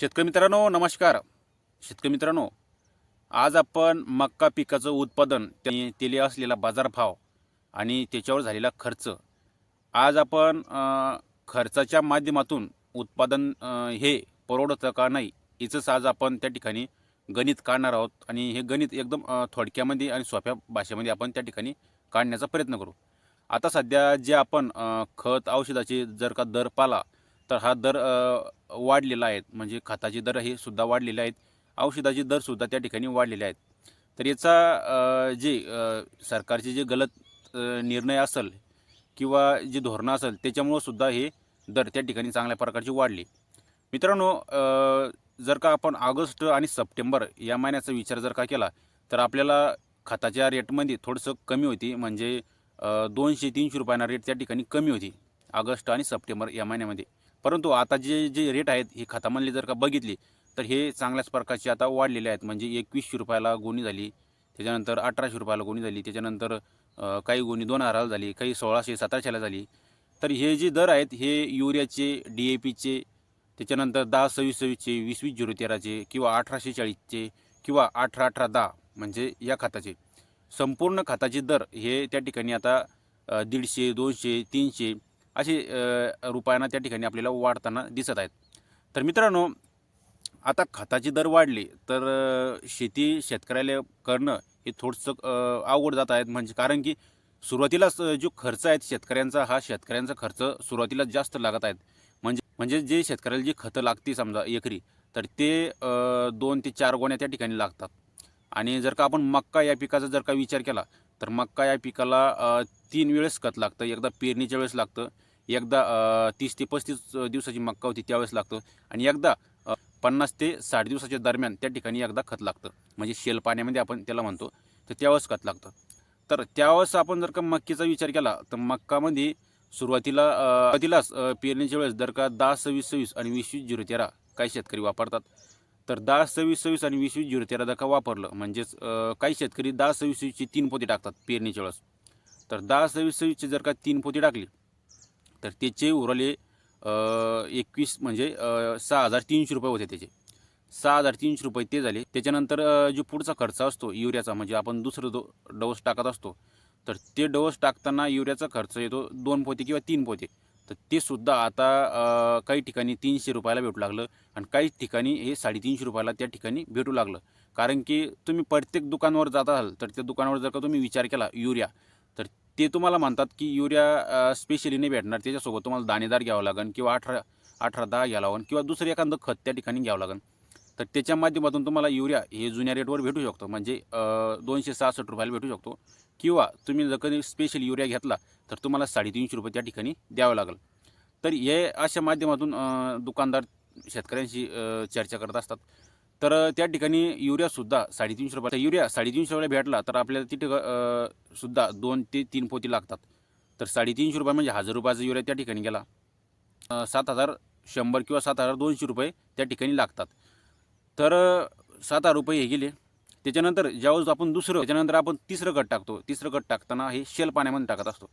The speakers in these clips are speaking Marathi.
शेतकरी मित्रांनो नमस्कार. शेतकरी मित्रांनो आज आपण मक्का पिकाचं उत्पादन त्याने तेले असलेला बाजारभाव आणि त्याच्यावर झालेला खर्च. आज आपण खर्चाच्या माध्यमातून उत्पादन हे परवडतं का नाही याचंच आज आपण त्या ठिकाणी गणित काढणार आहोत आणि हे गणित एकदम थोडक्यामध्ये आणि सोप्या भाषेमध्ये आपण त्या ठिकाणी काढण्याचा प्रयत्न करू. आता सध्या जे आपण खत औषधाचे जर का दर पाला तर हा दर वाढलेला आहे. म्हणजे खताचे दर हे सुद्धा वाढलेले आहेत. औषधाचे दरसुद्धा त्या ठिकाणी वाढलेले आहेत. तर याचा जे सरकारचे जे गलत निर्णय असेल किंवा जे धोरणं असेल त्याच्यामुळं सुद्धा हे दर त्या ठिकाणी चांगल्या प्रकारचे वाढले. मित्रांनो जर का आपण ऑगस्ट आणि सप्टेंबर या महिन्याचा विचार जर का केला तर आपल्याला खताच्या रेटमध्ये थोडंसं कमी होती. म्हणजे दोनशे तीनशे रुपयांना रेट त्या ठिकाणी कमी होती. ऑगस्ट आणि सप्टेंबर या महिन्यामध्ये. परंतु आता जे जे रेट आहेत ही खतामधली जर का बघितली तर हे चांगल्याच प्रकारचे आता वाढलेले आहेत. म्हणजे एकवीसशे रुपयाला गोणी झाली त्याच्यानंतर अठराशे रुपयाला गोणी झाली त्याच्यानंतर काही गोणी दोन हजाराला झाली काही सोळाशे सतराशेला झाली. तर हे जे दर आहेत हे युरियाचे डी ए पीचे त्याच्यानंतर दहा सव्वीस सव्वीसचे वीस वीस झिरो तेराचे किंवा अठराशे चाळीसचे किंवा अठरा अठरा दहा म्हणजे या खताचे. संपूर्ण खताचे दर हे त्या ठिकाणी आता दीडशे दोनशे तीनशे असे रुपयांना त्या ठिकाणी आपल्याला वाढताना दिसत आहेत. तर मित्रांनो आता खताची दर वाढली तर शेती शेतकऱ्याला करणं हे थोडंसं अवघड जात आहेत. म्हणजे कारण की सुरुवातीलाच जो खर्च आहे शेतकऱ्यांचा हा शेतकऱ्यांचा खर्च सुरुवातीला जास्त लागत आहेत. म्हणजे म्हणजे जे शेतकऱ्याला जी खतं लागती समजा एकरी तर ते दोन ते चार गोण्या त्या ठिकाणी लागतात. आणि जर का आपण मक्का या पिकाचा जर का विचार केला तर मक्का या पिकाला तीन वेळेस खत लागतं. एकदा पेरणीच्या वेळेस लागतं. एकदा तीस ते पस्तीस दिवसाची मक्का होती त्यावेळेस लागतं. आणि एकदा पन्नास ते साठ दिवसाच्या दरम्यान त्या ठिकाणी एकदा खत लागतं. म्हणजे शेल पाण्यामध्ये आपण त्याला म्हणतो. तर त्यावेळेस खत लागतं. तर त्यावेळेस आपण जर का मक्कीचा विचार केला तर मक्कामध्ये सुरुवातीला सुरुवातीलाच पेरणीच्या वेळेस जर का दहा सव्वीस सव्वीस आणि वीस वीस झिरो तेरा काही शेतकरी वापरतात. तर डाळ सव्वीस सव्वीस आणि वीस वीस झिरो तेरा जर वापरलं. म्हणजेच काही शेतकरी डाळ सव्वीस वीसची तीन पोती टाकतात पेरणीच्या वेळेस. तर डाळ सव्वीस सव्वीसची जर का तीन पोती टाकली तर त्याचे उरले एकवीस म्हणजे सहा हजार तीनशे रुपये होते त्याचे. सहा हजार तीनशे रुपये ते झाले. त्याच्यानंतर जो पुढचा खर्च असतो युरियाचा म्हणजे आपण दुसरं दो डोस टाकत असतो तर ते डोस टाकताना युरियाचा खर्च येतो दोन पोते किंवा तीन पोते. तर ते सुद्धा आता काही ठिकाणी तीनशे रुपयाला भेटू लागलं आणि काही ठिकाणी हे साडेतीनशे रुपयाला त्या ठिकाणी भेटू लागलं. कारण की तुम्ही प्रत्येक दुकानावर जात असाल तर त्या दुकानावर जर का तुम्ही विचार केला युरिया तर ते तुम्हाला म्हणतात की युरिया स्पेशली नाही भेटणार. त्याच्यासोबत तुम्हाला दाणेदार घ्यावं लागेल किंवा अठरा अठरा दहा घ्यावं लागेल किंवा दुसरं एखादं खत त्या ठिकाणी घ्यावं लागेल तर त्याच्या माध्यमातून तुम्हाला युरिया हे जुन्या रेटवर भेटू शकतो. म्हणजे दोनशे सहासष्ट रुपयाला भेटू शकतो. किंवा तुम्ही जर कधी स्पेशल युरिया घेतला तर तुम्हाला साडेतीनशे रुपये त्या ठिकाणी द्यावं लागेल. तर हे अशा माध्यमातून दुकानदार शेतकऱ्यांशी चर्चा करत असतात. तर त्या ठिकाणी युरियासुद्धा साडेतीनशे रुपये युरिया साडेतीनशे रुपये भेटला तर आपल्याला तिथे सुद्धा दोन ते तीन पोती लागतात. तर साडेतीनशे रुपये म्हणजे हजार रुपयाचा युरिया त्या ठिकाणी गेला. सात हजार शंभर किंवा सात हजार दोनशे रुपये त्या ठिकाणी लागतात. तर सात आठ रुपये हे गेले. त्याच्यानंतर ज्यावेळेस आपण दुसरं त्याच्यानंतर आपण तिसरं खत टाकतो. तिसरं खत टाकताना हे शेल पाण्यामध्ये टाकत असतो.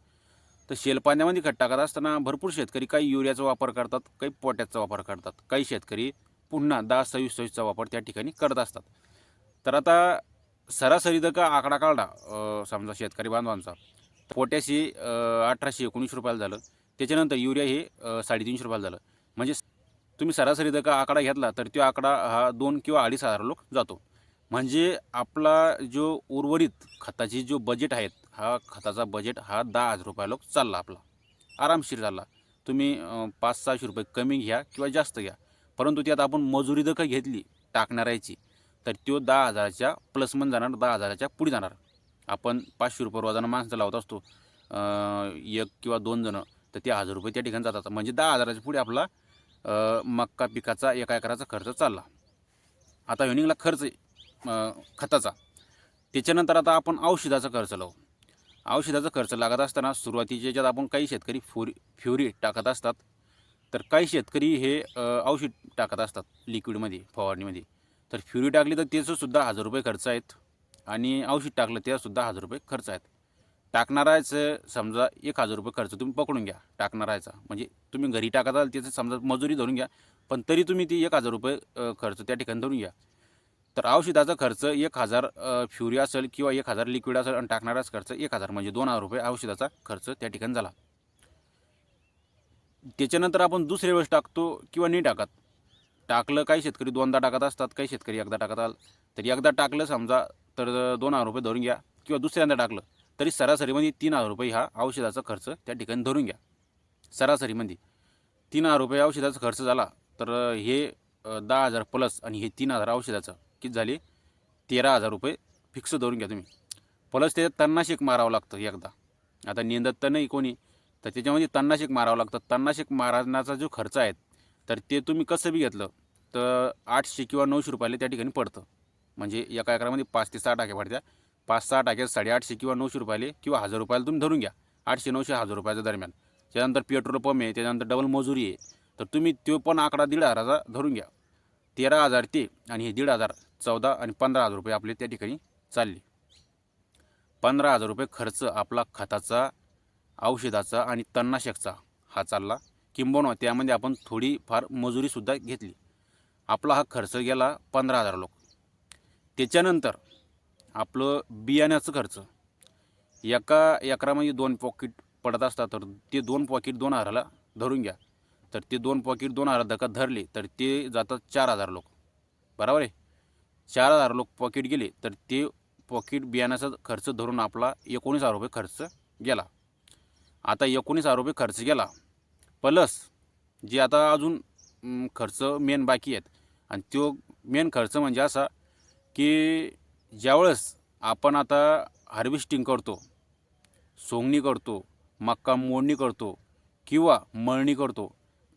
तर शेल पाण्यामध्ये खत टाकत असताना भरपूर शेतकरी काही युरियाचा वापर करतात काही पोट्याचा वापर करतात. काही शेतकरी पुन्हा दहा सव्वीस सव्वीसचा वापर त्या ठिकाणी करत असतात. तर आता सरासरी जर का आकडा काढला समजा शेतकरी बांधवांचा. पोट्याशी अठराशे एकोणीस रुपयाला झालं. त्याच्यानंतर युरिया हे साडेतीनशे रुपयाला झालं. म्हणजे तुम्ही सरासरी जर का आकडा घेतला तर तो आकडा हा दोन किंवा अडीच हजार लोक जातो. म्हणजे आपला जो उर्वरित खताची जो बजेट आहेत हा खताचा बजेट हा दहा हजार रुपया लोक चालला आपला. आरामशीर चालला तुम्ही पाच सहाशे रुपये कमी घ्या किंवा जास्त घ्या. परंतु त्यात आपण मजुरी जर का घेतली टाकणाऱ्याची तर तो दहा हजाराच्या प्लसमध्ये जाणार दहा हजाराच्या पुढे जाणार. आपण पाचशे रुपये रोजानं माणसं लावत असतो एक किंवा दोन जणं तर ते हजार रुपये त्या ठिकाणी जातात. म्हणजे दहा हजाराच्या पुढे आपला मक्का पिकाचा एका एकराचा खर्च चालला. आता युनिंगला खर्च खताचा. त्याच्यानंतर आता आपण औषधाचा खर्च लावू. औषधाचा खर्च लागत असताना सुरुवातीच्या ज्यात आपण काही शेतकरी फुर फ्युरी टाकत असतात तर काही शेतकरी हे औषध टाकत असतात लिक्विडमध्ये फवारणीमध्ये. तर फ्युरी टाकली तर त्याचंसुद्धा हजार रुपये खर्च आहेत आणि औषध टाकलं त्यासुद्धा हजार रुपये खर्च आहेत. टाकणारायचं समजा एक हजार रुपये खर्च तुम्ही पकडून घ्या टाकणारायचा म्हणजे तुम्ही घरी टाकत आहात त्याचं समजा मजुरी धरून घ्या पण तरी तुम्ही ती एक हजार रुपये खर्च त्या ठिकाणी धरून घ्या. तर औषधाचा खर्च एक हजार फ्युरी असेल किंवा एक हजार लिक्विड असेल आणि टाकणाराच खर्च एक हजार म्हणजे दोन हजार रुपये औषधाचा खर्च त्या ठिकाणी झाला. त्याच्यानंतर आपण दुसऱ्या वेळेस टाकतो किंवा नाही टाकत. टाकलं काही शेतकरी दोनदा टाकत असतात काही शेतकरी एकदा टाकत आल तर एकदा टाकलं समजा तर दोन हजार रुपये धरून घ्या किंवा दुसऱ्यांदा टाकलं तरी सरासरीमध्ये तीन हजार रुपये हा औषधाचा खर्च त्या ठिकाणी धरून घ्या. सरासरीमध्ये तीन हजार रुपये औषधाचा खर्च झाला तर हे दहा हजार प्लस आणि हे तीन हजार औषधाचं किती झाले? तेरा हजार रुपये फिक्स धरून घ्या तुम्ही. प्लस त्याच्यात तन्नाशिक मारावं लागतं एकदा. आता निंदत तर नाही कोणी तर त्याच्यामध्ये तन्नाशिक मारावं लागतं. तन्नाशिक मारण्याचा जो खर्च आहे तर ते तुम्ही कसं बी घेतलं तर आठशे किंवा नऊशे रुपयाला त्या ठिकाणी पडतं. म्हणजे एका एकरामध्ये पाच ते सहा टाक्या पडत्या. पाच सहा टाक्यात साडेआठशे किंवा नऊशे रुपयाले किंवा हजार रुपयाला तुम्ही धरून घ्या. आठशे नऊशे हजार रुपयाच्या दरम्यान. त्यानंतर पेट्रोल पंप आहे त्याच्यानंतर डबल मजुरी आहे. तर तुम्ही तो पण आकडा दीड हजाराचा धरून घ्या. तेरा हजार ते आणि हे दीड हजार चौदा आणि पंधरा हजार रुपये आपले त्या ठिकाणी चालले. पंधरा हजार रुपये खर्च आपला खताचा औषधाचा आणि तणनाशकचा हा चालला. किंबहुना त्यामध्ये आपण थोडी फार मजुरीसुद्धा घेतली. आपला हा खर्च गेला पंधरा हजार लोक. त्याच्यानंतर आपलं बियाण्याचं खर्च. एका एकरामध्ये दोन पॉकेट पडत असतात तर ते दोन पॉकेट दोन हजाराला धरून घ्या. तर ते दोन पॉकेट दोन हजार दका धरले तर ते जातात चार हजार लोक. बरोबर आहे? चार हजार लोक पॉकेट गेले तर ते पॉकेट बियाण्याचा खर्च धरून आपला एकोणीस हजार रुपये खर्च गेला. आता एकोणीस हजार रुपये खर्च गेला. प्लस जे आता अजून खर्च मेन बाकी आहेत. आणि तो मेन खर्च म्हणजे असा की ज्यावेळेस आपण आता हार्वेस्टिंग करतो सोंगणी करतो मक्का मोडणी करतो किंवा मळणी करतो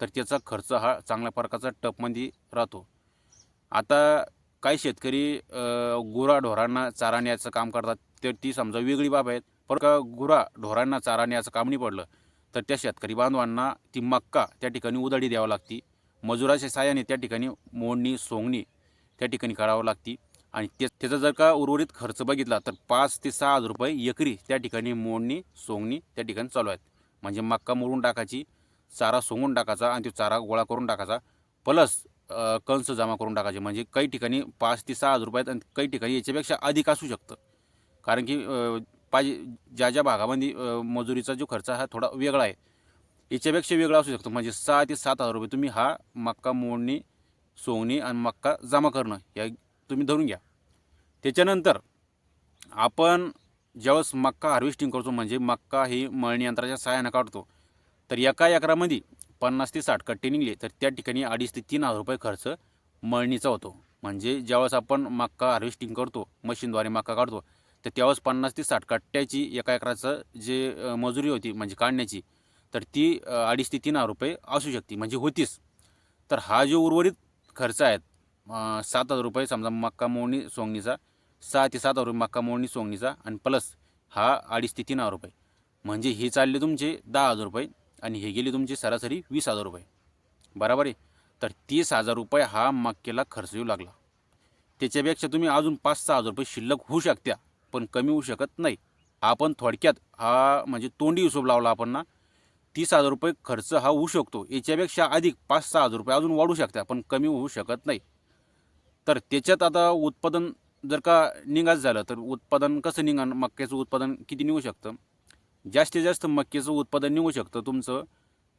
तर त्याचा खर्च हा चांगल्या प्रकारचा टपमध्ये राहतो. आता काही शेतकरी गुराढोरांना चारा न्यायचं काम करतात तर ती समजा वेगळी बाब आहेत. पर का गुरा ढोरांना चारा न्यायचं काम नाही पडलं तर त्या शेतकरी बांधवांना ती मक्का त्या ठिकाणी उधाडी द्यावं लागती. मजुराच्या साहाय्याने त्या ठिकाणी मोडणी सोंगणी त्या ठिकाणी करावं लागती. आणि ते त्याचा जर का उर्वरित खर्च बघितला तर पाच ते सहा हजार रुपये एकरी त्या ठिकाणी मोडणी सोंगणी त्या ठिकाणी चालू आहेत. म्हणजे मक्का मोडून टाकायची चारा सोंगून टाकायचा आणि तो चारा गोळा करून टाकायचा. प्लस कंस जमा करून टाकायचे. म्हणजे काही ठिकाणी पाच ते सहा हजार रुपयात आणि काही ठिकाणी याच्यापेक्षा अधिक असू शकतं. कारण की पाहिजे ज्या ज्या भागामध्ये मजुरीचा जो खर्च हा थोडा वेगळा आहे. याच्यापेक्षा वेगळा असू शकतो. म्हणजे सहा ते सात हजार रुपये तुम्ही हा मक्का मोडणी सोंगणी आणि मक्का जमा करणं या तुम्ही धरून घ्या. त्याच्यानंतर आपण ज्यावेळेस मक्का हार्वेस्टिंग करतो म्हणजे मक्का ही मळणी यंत्राच्या सहाय्यानं काढतो तर एका एकरामध्ये पन्नास ते साठ कट्टे निघले तर त्या ठिकाणी अडीच ते तीन हजार रुपये खर्च मळणीचा होतो. म्हणजे ज्यावेळेस आपण मक्का हार्वेस्टिंग करतो मशीनद्वारे मक्का काढतो तर त्यावेळेस पन्नास ते साठ कट्ट्याची एका एकराचं जे मजुरी होती म्हणजे काढण्याची तर ती अडीच ते तीन हजार रुपये असू शकते म्हणजे होतीच. तर हा जो उर्वरित खर्च आहेत सात हजार रुपये समजा मक्का मोडणी सोंगणीचा सहा ते सात हजार रुपये मक्का मोडणी सोंगणीचा आणि प्लस हा अडीच ते तीन हजार रुपये. म्हणजे हे चालले तुमचे दहा हजार रुपये आणि हे गेले तुमचे सरासरी वीस हजार रुपये. बरोबर आहे? तर तीस हजार रुपये हा मक्केला खर्च येऊ लागला. त्याच्यापेक्षा तुम्ही अजून पाच सहा हजार रुपये शिल्लक होऊ शकत्या पण कमी होऊ शकत नाही. आपण थोडक्यात हा म्हणजे तोंडी हिशोब लावला आपण ना तीस हजार रुपये खर्च हा होऊ शकतो. याच्यापेक्षा अधिक पाच सहा हजार रुपये अजून वाढू शकत्या पण कमी होऊ शकत नाही. तर त्याच्यात आता उत्पादन जर का निघाच झालं तर उत्पादन कसं निघान मक्याचं उत्पादन किती निघू शकतं? जास्तीत जास्त मक्याचं उत्पादन निघू शकतं तुमचं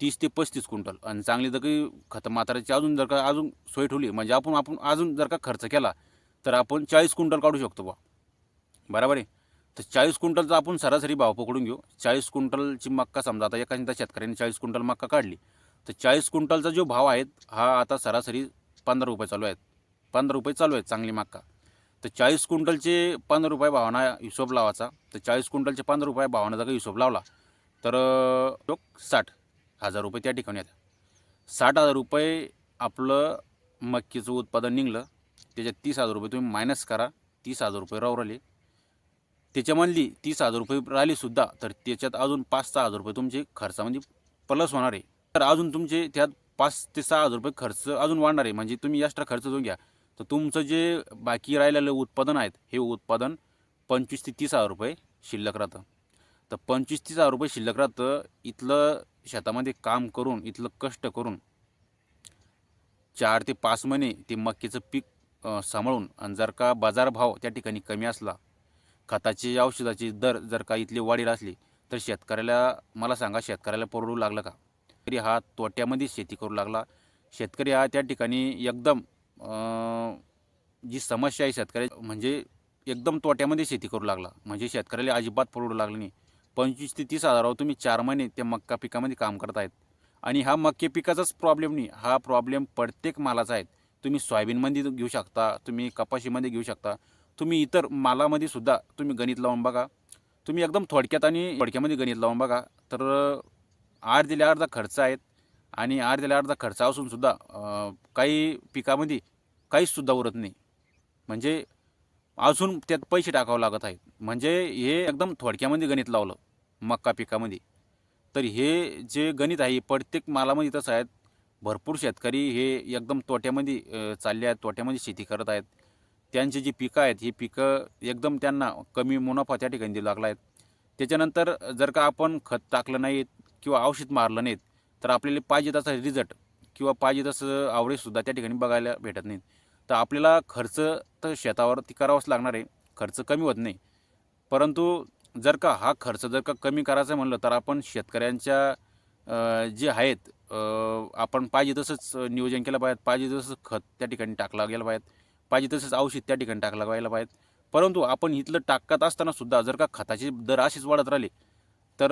तीस ते पस्तीस क्विंटल. आणि चांगली जर काही खत मात्राची अजून जर का अजून सोय ठेवली म्हणजे आपण आपण अजून जर का खर्च केला तर आपण चाळीस क्विंटल काढू शकतो बा बरोबर आहे? तर चाळीस क्विंटलचा आपण सरासरी भाव पकडून घेऊ. चाळीस क्विंटलची मक्का समजा आता एखाद्या शेतकऱ्याने चाळीस क्विंटल मक्का काढली तर चाळीस क्विंटलचा जो भाव आहे हा आता सरासरी पंधरा रुपये चालू आहेत पंधरा रुपये चालू आहेत चांगली मक्का तर चाळीस क्विंटलचे पंधरा रुपये भावाना हिशोब लावायचा. तर चाळीस क्विंटलचे पंधरा रुपये भावाना जर का हिशोब लावला तर लोक साठ हजार रुपये त्या ठिकाणी येतात. साठ हजार रुपये आपलं मक्कीचं उत्पादन निघलं त्याच्यात तीस हजार रुपये तुम्ही मायनस करा तीस हजार रुपये राहू राहिले. त्याच्यामधली तीस हजार रुपये राहिलीसुद्धा तर त्याच्यात अजून पाच सहा हजार रुपये तुमचे खर्चामध्ये प्लस होणार आहे. तर अजून तुमचे त्यात पाच ते सहा हजार रुपये खर्च अजून वाढणार आहे. म्हणजे तुम्ही एक्स्ट्रा खर्च जो घ्या. तर तुमचं जे बाकी राहिलेलं उत्पादन आहेत हे उत्पादन पंचवीस ते तीस हजार रुपये शिल्लक राहतं. तर पंचवीस तीस हजार रुपये शिल्लक राहतं इथलं शेतामध्ये काम करून इथलं कष्ट करून चार ते पाच महिने ते मक्याचं पीक सांभाळून आणि जर का बाजारभाव त्या ठिकाणी कमी असला खताचे औषधाची दर जर का इथली वाढील असली तर शेतकऱ्याला मला सांगा शेतकऱ्याला परवडू लागलं का? तरी हा तोट्यामध्ये शेती करू लागला. शेतकरी हा त्या ठिकाणी एकदम जी समस्या आहे शेतकऱ्या म्हणजे एकदम तोट्यामध्ये शेती करू लागला. म्हणजे शेतकऱ्याला अजिबात परवडू लागली नाही. पंचवीस ते तीस हजारावर तुम्ही चार महिने त्या मक्का पिकामध्ये काम करत आहेत आणि हा मक्के पिकाचाच प्रॉब्लेम नाही. हा प्रॉब्लेम प्रत्येक मालाचा आहे. तुम्ही सोयाबीनमध्ये घेऊ शकता तुम्ही कपाशीमध्ये घेऊ शकता. तुम्ही इतर मालामध्ये सुद्धा तुम्ही गणित लावून बघा. तुम्ही एकदम थोडक्यात आणि थोडक्यामध्ये गणित लावून बघा. तर आठ दिल्या अर्धा खर्च आहेत. आणि आठ दिल्या अर्धा खर्च असूनसुद्धा काही पिकामध्ये काहीचसुद्धा उरत नाही. म्हणजे अजून त्यात पैसे टाकावं लागत आहेत. म्हणजे हे एकदम थोडक्यामध्ये गणित लावलं मक्का पिकामध्ये. तर हे जे गणित आहे प्रत्येक मालामध्ये तसं आहेत. भरपूर शेतकरी हे एकदम तोट्यामध्ये चालले आहेत तोट्यामध्ये शेती करत आहेत. त्यांची जी पिकं आहेत ही पिकं एकदम त्यांना कमी मुनाफा त्या ठिकाणी देऊ लागला आहेत त्याच्यानंतर जर का आपण खत टाकलं नाहीत किंवा औषध मारलं नाहीत तर आपल्याला पाहिजे तसा रिझल्ट किंवा पाहिजे तसं आवडेसुद्धा त्या ठिकाणी बघायला भेटत नाहीत. तर आपल्याला खर्च तर शेतावरती करावाच लागणार आहे. खर्च कमी होत नाही. परंतु जर का हा खर्च जर का कमी करायचा म्हणलं तर आपण शेतकऱ्यांच्या जे आहेत आपण पाहिजे तसंच नियोजन केलं पाहिजे. पाहिजे तसंच खत त्या ठिकाणी टाकला गेलं पाहिजे. पाहिजे तसंच औषध त्या ठिकाणी टाकला गेलं पाहिजे. परंतु आपण इथलं टाकत असताना सुद्धा जर का खताचे दर असेच वाढत राहिले तर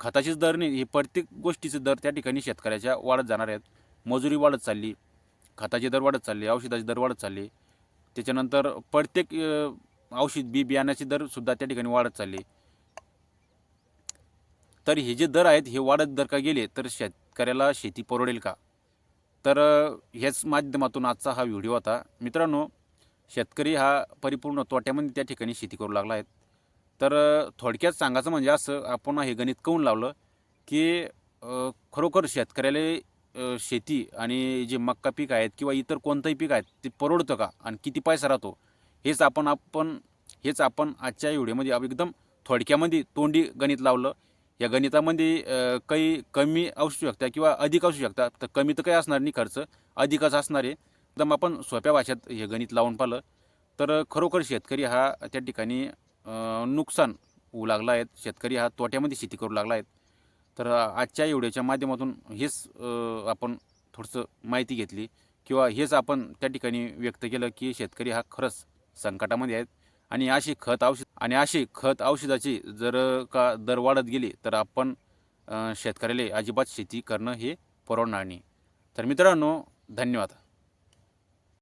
खताचेच खताचीच दर नाही हे प्रत्येक गोष्टीचे दर त्या ठिकाणी शेतकऱ्याच्या वाढत जाणार आहेत. मजुरी वाढत चालली खताचे दर वाढत चालले औषधाचे दर वाढत चालले. त्याच्यानंतर प्रत्येक औषध बी बियाण्याचे दरसुद्धा त्या ठिकाणी वाढत चालले. तर हे जे दर आहेत हे वाढत जर का गेले तर शेतकऱ्याला शेती परवडेल का? तर ह्याच माध्यमातून आजचा हा व्हिडिओ होता. मित्रांनो शेतकरी हा परिपूर्ण तोट्यामध्ये त्या ठिकाणी शेती करू लागला आहे. तर थोडक्यात सांगायचं म्हणजे असं आपण हे गणित कळून लावलं की खरोखर शेतकऱ्याला शेती आणि जे मक्का पीक आहेत किंवा इतर कोणतंही पीक आहेत ते परवडतं का आणि किती पैसा राहतो? हेच आपण आपण हेच आपण आजच्या व्हिडिओमध्ये एकदम थोडक्यामध्ये तोंडी गणित लावलं. या गणितामध्ये काही कमी असू शकतात किंवा अधिक असू शकतात. तर कमी तर काही असणार नाही खर्च अधिकच असणार आहे. एकदम आपण सोप्या भाषेत हे गणित लावून पाहिलं. तर खरोखर शेतकरी हा त्या ठिकाणी नुकसान होऊ लागला आहे. शेतकरी हा तोट्यामध्ये शेती करू लागला आहे. तर आजच्या व्हिडिओच्या माध्यमातून हेच आपण थोडंसं माहिती घेतली किंवा हेच आपण त्या ठिकाणी व्यक्त केलं की शेतकरी हा खरंच संकटामध्ये आहेत. आणि अशी खत औषध आणि अशी खत औषधाची जर का दर वाढत गेली तर आपण शेतकऱ्याला अजिबात शेती करणं हे परवडणार नाही. तर मित्रांनो धन्यवाद.